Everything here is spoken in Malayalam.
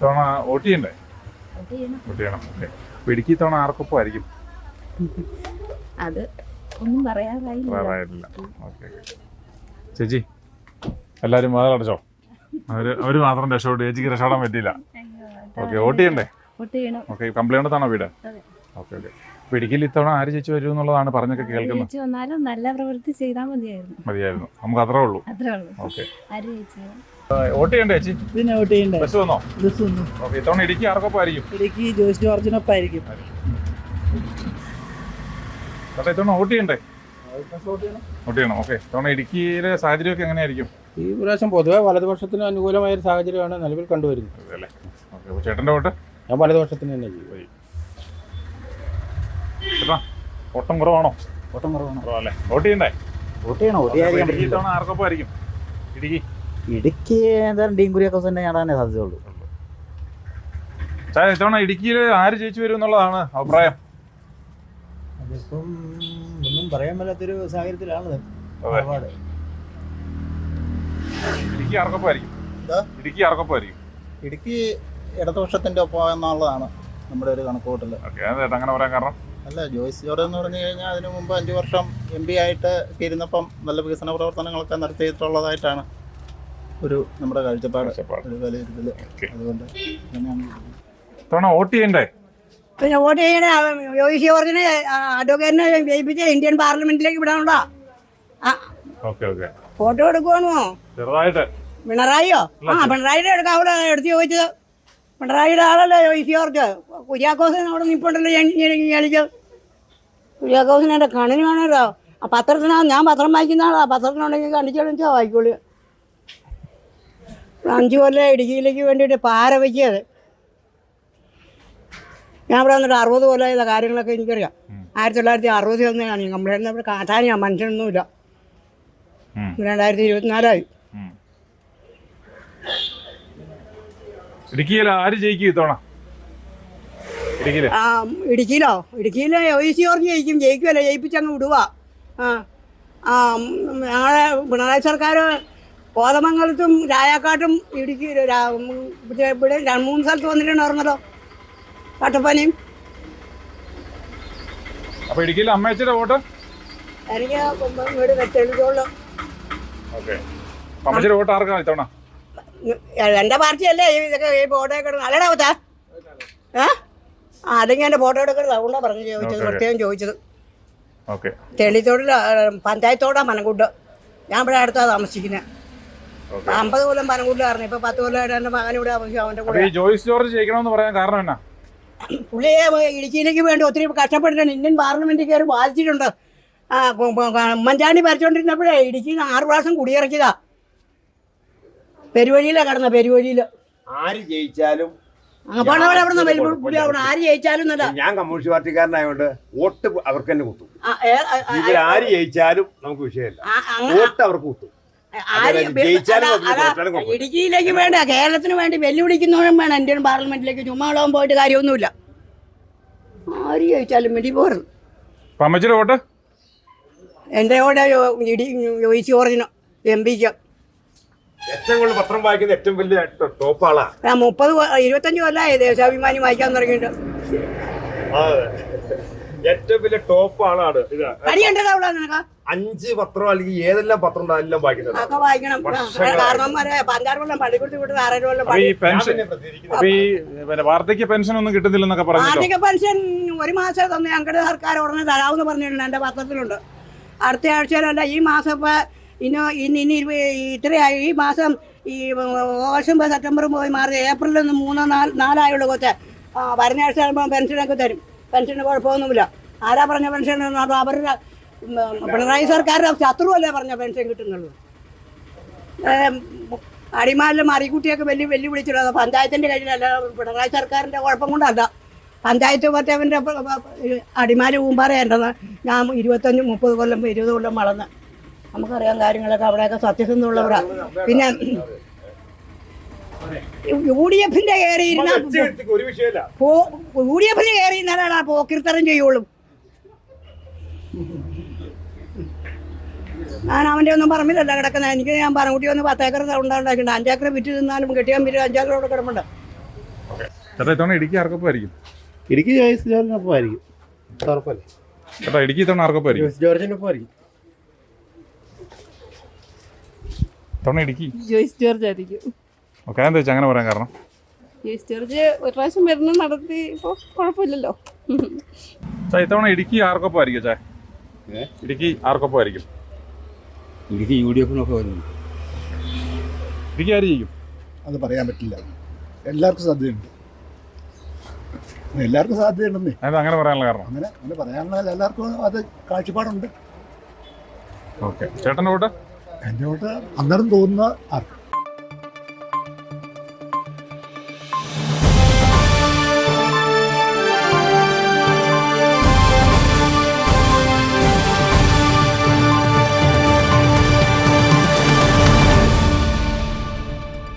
ഇത്തവണ വോട്ട് ചെയ്യണ്ടേ? വോട്ട് ചെയ്യണം. ഓക്കെ. ഇടുക്കി ഇത്തവണ ആർക്കൊപ്പം ആയിരിക്കും അത് ഒന്നും പറയാറായില്ല. ഓക്കെ ചേച്ചി എല്ലാവരും വാതിലടച്ചോ അവർ അവർ മാത്രം രക്ഷപ്പെട്ടു. ചേച്ചിക്ക് രക്ഷപ്പെടാൻ പറ്റിയില്ല. ഓക്കെ വോട്ട് ചെയ്യണ്ടേ? ഓക്കെ കംപ്ലൈന്റാണോ വീട്. Okay okay. അപ്പൊ ഇടുക്കിയിൽ ഇത്തവണ ആര് ചേച്ചി വരും എന്നുള്ളതാണ് പറഞ്ഞൊക്കെ കേൾക്കുന്നത്. വന്നാലും നല്ല പ്രവൃത്തി ചെയ്താൽ മതിയായിരുന്നു. മതിയായിരുന്നു. നമുക്ക് അത്രേ ഉള്ളൂ. ഓക്കെ. വോട്ട് ചെയ്യണ്ടേ ചേച്ചി? പിന്നെ വോട്ട് ചെയ്യണ്ടേ? ബസ് വന്നോ? ബസ് ഒന്നും ഓക്കെ ഇത്തവണ ഇടുക്കി ആർക്കൊപ്പം ആയിരിക്കും ഇടയ്ക്ക് ജോസ് ജോർജിനൊപ്പായിരിക്കും ചേട്ടാ ഇത്തവണ വോട്ട് ചെയ്യണ്ടേ? വോട്ട് ചെയ്യണം ഓക്കെ. ഇത്തവണ ഇടുക്കിയിലെ സാഹചര്യമൊക്കെ എങ്ങനെയായിരിക്കും? ഈ പ്രാവശ്യം പൊതുവെ വലതുപക്ഷത്തിന് അനുകൂലമായ ഒരു സാഹചര്യമാണ് നിലവിൽ കണ്ടുവരുന്നത്. അല്ലേ? ഓക്കെ അപ്പോൾ ചേട്ടന്റെ വോട്ട്? ഞാൻ വലതുപക്ഷത്തിന് തന്നെ ചെയ്യും. ചേട്ടാ ഓട്ടം കുറവാണോ? ഓട്ടം കുറവാണോ. കുറവല്ലേ? വോട്ട് ചെയ്യണ്ടേ? വോട്ട് ചെയ്യണം ഇത്തവണ ആർക്കൊപ്പം ആയിരിക്കും ഇടുക്കി. ഇടുക്കി എന്തായാലും ഡീൻ കുര്യാക്കോസ് തന്നെ നേടാനേ സാധ്യതയുള്ളൂ. ചായ ഇത്തവണ ഇടുക്കിയിൽ ആര് ജയിച്ചു വരും എന്നുള്ളതാണ് അഭിപ്രായം. അതിപ്പം ഒന്നും പറയാൻ പറ്റാത്തൊരു സാഹചര്യത്തിലാണ് അതെ. ഒരുപാട്. ഇടുക്കി ആർക്കൊപ്പം ആയിരിക്കും എന്താ? ഇടുക്കി ആർക്കൊപ്പം ഇടുക്കി ഇടതുപക്ഷത്തിന്റെ ഒപ്പം എന്നുള്ളതാണ് നമ്മുടെ ഒരു കണക്കുകൂട്ടൽ ഓക്കെ അത് ചേട്ടാ അങ്ങനെ പറയാൻ കാരണം. അല്ല ജോയ്സ് ജോർജ് എന്ന് പറഞ്ഞു കഴിഞ്ഞാൽ അതിനു മുമ്പ് അഞ്ചു വർഷം എം പി ആയിട്ട് ഒക്കെ ഇരുന്നപ്പം നല്ല വികസന പ്രവർത്തനങ്ങളൊക്കെ നടത്തിയിട്ടുള്ളതായിട്ടാണ് ഒരു നമ്മുടെ കാഴ്ചപ്പാട്. ഒരു അതുകൊണ്ട് വോട്ട് ചെയ്യണ്ടേ? പിന്നെ വോട്ട് ചെയ്യണേ യോഗി ജോർജിനെ അഡ്വക്കേറ്റിനെ ജയിപ്പിച്ച് ഇന്ത്യൻ പാർലമെന്റിലേക്ക് വിടാനുള്ള ഓക്കെ ഓക്കെ. ഫോട്ടോ എടുക്കുവാണോ ചെറുതായിട്ട്. പിണറായിയോ? ആ പിണറായിയുടെ എടുക്കാവൂല എടുത്ത് ചോദിച്ചത്. പിണറായിയുടെ ആളല്ലേ യോഗി ജോർജ് കുര്യാക്കോസിന് അവിടെ നിപ്പുണ്ടല്ലോ ഞെളിച്ച് കുര്യാക്കോസിന് കണ്ണിന് വേണമല്ലോ ആ പത്രത്തിനാ ഞാൻ പത്രം വായിക്കുന്ന ആളാ. പത്രത്തിനുണ്ടെങ്കിൽ കണ്ടിച്ചോളിച്ചാ വായിക്കോളൂ. അഞ്ചു കൊല്ലം ഇടുക്കിയിലേക്ക് വേണ്ടിയിട്ട് പാര വയ്ക്കിയത്. ഞാൻ ഇവിടെ വന്നിട്ട് അറുപത് കൊല്ലം ചെയ്ത കാര്യങ്ങളൊക്കെ എനിക്കറിയാം. ആയിരത്തി തൊള്ളായിരത്തി അറുപത്തി ഒന്നിനാണ് ഞാൻ കംപ്ലൈന്റ് ഇവിടെ കാട്ടാനിയാ മനുഷ്യനൊന്നുമില്ല. രണ്ടായിരത്തി ഇരുപത്തിനാലായി. ഇടുക്കിയിൽ ആര് ജയിക്കും ഇത്തവണ? ഇടുക്കിയിൽ ആ, ഇടുക്കിയിലോ? ഇടുക്കിയിൽ ഒ സി ഓർജ് ജയിക്കും. ജയിക്കുമല്ലോ ജയിപ്പിച്ചങ്ങ് വിടുക ആ ആ ഞങ്ങളെ പിണറായി സർക്കാർ കോതമംഗലത്തും രായാക്കാട്ടും ഇടുക്കി ഇവിടെ രണ്ട് മൂന്ന് സ്ഥലത്ത് വന്നിട്ടുണ്ടായിരുന്നല്ലോ കട്ടപ്പനയും. അപ്പൊ ഇടുക്കിയിൽ അമ്മയച്ചയുടെ വോട്ട്? എനിക്ക് വീട് തെളിച്ചോളൂ ഓക്കെ. അമ്മച്ചിയുടെ വോട്ട് ആർക്കാണ് ഇത്തവണ? എന്റെ പാർട്ടിയല്ലേ ഇതൊക്കെ ഈ ഫോട്ടോ എടുക്കണം അല്ലടാ കൊച്ചാ ഏ? ആ അല്ലെങ്കിൽ എന്റെ ഫോട്ടോ എടുക്കരുത്. അതുകൊണ്ടാ പറഞ്ഞു ചോദിച്ചത്. പ്രത്യേകം ചോദിച്ചത്. ഓക്കെ. പഞ്ചായത്തോടാ മനക്കൂട്ട് ഞാൻ ഇവിടെ അടുത്താ താമസിക്കുന്നത് അമ്പത് കൊല്ലം പറഞ്ഞു ഇപ്പൊ പത്ത് കൊല്ലമായിട്ട് മകൻ ഇവിടെ ആവശ്യം അവന്റെ കൂടെ ഈ ജോയിസ് ജോർജ് ജയിക്കണമെന്ന് പറയാൻ കാരണം എന്നാ? പുള്ളിയെ ഇടുക്കിയിലേക്ക് വേണ്ടി ഒത്തിരി കഷ്ടപ്പെട്ടിട്ടുണ്ട്. ഇന്ത്യൻ പാർലമെന്റിൽ കയറി ബാധിച്ചിട്ടുണ്ട് ഉമ്മൻചാണ്ടി ഭരിച്ചുകൊണ്ടിരുന്നപ്പോഴേ ഇടുക്കിയിൽ നിന്ന് ആറ് പ്രാവശ്യം കുടിയിറക്കിയതാ പെരുവഴിയിലാണ് കിടന്ന പെരുവഴിയിൽ ആര് ജയിച്ചാലും ആര് ജയിച്ചാലും ഞാൻ കമ്മ്യൂണിസ്റ്റ് പാർട്ടിക്കാരനായതുകൊണ്ട് വോട്ട് അവർക്ക് തന്നെ കുത്തും ആ, ഏ, ആ, ആ, ഇവർ ആര് ജയിച്ചാലും നമുക്ക് വിഷയമില്ല. വോട്ട് അവർക്ക് കുത്തും ഇടുക്കിയിലേക്ക് വേണ്ട കേരളത്തിന് വേണ്ടി വെല്ലുവിളിക്കുന്നവരും വേണം. ഇന്ത്യൻ പാർലമെന്റിലേക്ക് ചുമ്മാ ഉള്ളവൻ പോയിട്ട് കാര്യമൊന്നുമില്ല. ആര് ചോദിച്ചാലും വേണ്ടി പോരുന്നു അമ്മച്ചിയുടെ വോട്ട്? എന്റെ കൂടെ ഇടി ചോദിച്ചു പറഞ്ഞു എം പിക്ക്. ഏറ്റവും കൂടുതൽ പത്രം വായിക്കുന്ന ഏറ്റവും വലിയ ടോപ്പ് ഞാൻ മുപ്പത് ഇരുപത്തഞ്ച് കൊല്ലമായി ദേശാഭിമാനി വായിക്കാൻ തുടങ്ങിയിട്ട്. ഏറ്റവും വലിയ ടോപ്പ് ആളാണ് ഇത്. അഞ്ച് പത്രം അല്ലെങ്കിൽ ഏതെല്ലാം പത്രം ഉണ്ടോ അതെല്ലാം വായിക്കുന്നത്? വാർദ്ധക്യ പെൻഷൻ ഒന്നും കിട്ടുന്നില്ലെന്നൊക്കെ പറഞ്ഞു വാർദ്ധക്യ പെൻഷൻ ഒരു മാസം തന്നെ ഞങ്ങളുടെ സർക്കാർ ഉടനെ തരാമെന്ന് പറഞ്ഞിട്ടുണ്ട് എന്റെ പത്രത്തിലുണ്ട്. അടുത്ത ആഴ്ചയിലല്ല ഈ മാസം ഇപ്പൊ ഇനി ഇനി ഇനി ഇത്രയായി. ഈ മാസം ഈ ഓഗസ്റ്റ് സെപ്റ്റംബർ പോയി മാറി ഏപ്രിലിൽ നിന്ന് മൂന്നോ നാല് നാലായുള്ളൂ കൊച്ചെ. വരുന്ന ആഴ്ച ആകുമ്പോൾ പെൻഷനൊക്കെ തരും. പെൻഷന് കുഴപ്പമൊന്നുമില്ല. ആരാ പറഞ്ഞ പെൻഷൻ അത് അവരുടെ പിണറായി സർക്കാരിന്റെ ശത്രുവല്ലേ പറഞ്ഞ പെൻഷൻ കിട്ടുന്നുള്ളൂ. അടിമാലിലും മറിക്കുട്ടിയൊക്കെ വലിയ വെല്ലുവിളിച്ചിട്ടുള്ളത്. പഞ്ചായത്തിന്റെ കഴിഞ്ഞല്ല പിണറായി സർക്കാരിന്റെ കുഴപ്പം കൊണ്ടല്ല. പഞ്ചായത്ത് പറ്റവന്റെ അടിമാലി ഊമ്പാറയുണ്ടെന്ന് ഞാൻ ഇരുപത്തഞ്ച് മുപ്പത് കൊല്ലം ഇരുപത് കൊല്ലം വളർന്ന്. നമുക്കറിയാം കാര്യങ്ങളൊക്കെ അവിടെയൊക്കെ സത്യസന്ധമുള്ളവരാണ് പിന്നെ യു ഡി എഫിന്റെ കയറി ഇരുന്ന ഒരു വിഷയമില്ല യു ഡി എഫിന്റെ കയറി ഇരുന്നാലാണ് ആ പോക്കിർത്തരം ചെയ്യുള്ളൂ. ഞാൻ അവന്റെ ഒന്നും പറമ്പിലല്ല കിടക്കുന്നത് എനിക്ക് ഞാൻ പറഞ്ഞുകൂട്ടി ഒന്ന് പത്തേക്കർ ഉണ്ടാക്കിയിട്ടുണ്ട്. അഞ്ചേക്കർ വിറ്റ് തിന്നാലും കെട്ടിയാൻ വിറ്റ് അഞ്ചാക്കറോട് കിടമുണ്ട് കിടപ്പുണ്ട്. ചേട്ടാ ഇത്തവണ ഇടുക്കി ജോയിസ് ജോർജിനൊപ്പം ആയിരിക്കും ഉറപ്പല്ലേ? ചേട്ടാ ഇടുക്കി ഇത്തവണ ആർക്കൊപ്പം ആയിരിക്കും ജോയിസ് ജോർജിനൊപ്പം ആയിരിക്കും ഇത്തവണ ഇടുക്കി? ജോയിസ് ജോർജ് ആയിരിക്കും ഓക്കെ എന്താ വെച്ചാൽ അങ്ങനെ പറയാൻ കാരണം? ജോയിസ് ജോർജ് ഒരു പ്രാവശ്യം വരുന്ന നടത്തി ഇപ്പോൾ കുഴപ്പമില്ലല്ലോ. ചാ ഇത്തവണ ഇടുക്കി ആർക്കൊപ്പം ആയിരിക്കും ചാ ഇടുക്കി ആർക്കൊപ്പം ആയിരിക്കും ഇടുക്കി യു ഡി എഫിനൊക്കെ വരുന്നു ഇടുക്കി ആര് ചെയ്യും അത് പറയാൻ പറ്റില്ല. എല്ലാവർക്കും സാധ്യതയുണ്ട്. എല്ലാവർക്കും സാധ്യതയുണ്ടെന്നേ. അതായത് അങ്ങനെ പറയാനുള്ള കാരണം. അങ്ങനെ അങ്ങനെ പറയാനുള്ള എല്ലാവർക്കും അത് കാഴ്ചപ്പാടുണ്ട്. ഓക്കെ. ചേട്ടന്റെ വോട്ട്? എന്റെ വോട്ട് അന്നേരം തോന്നുന്ന ആർക്ക്?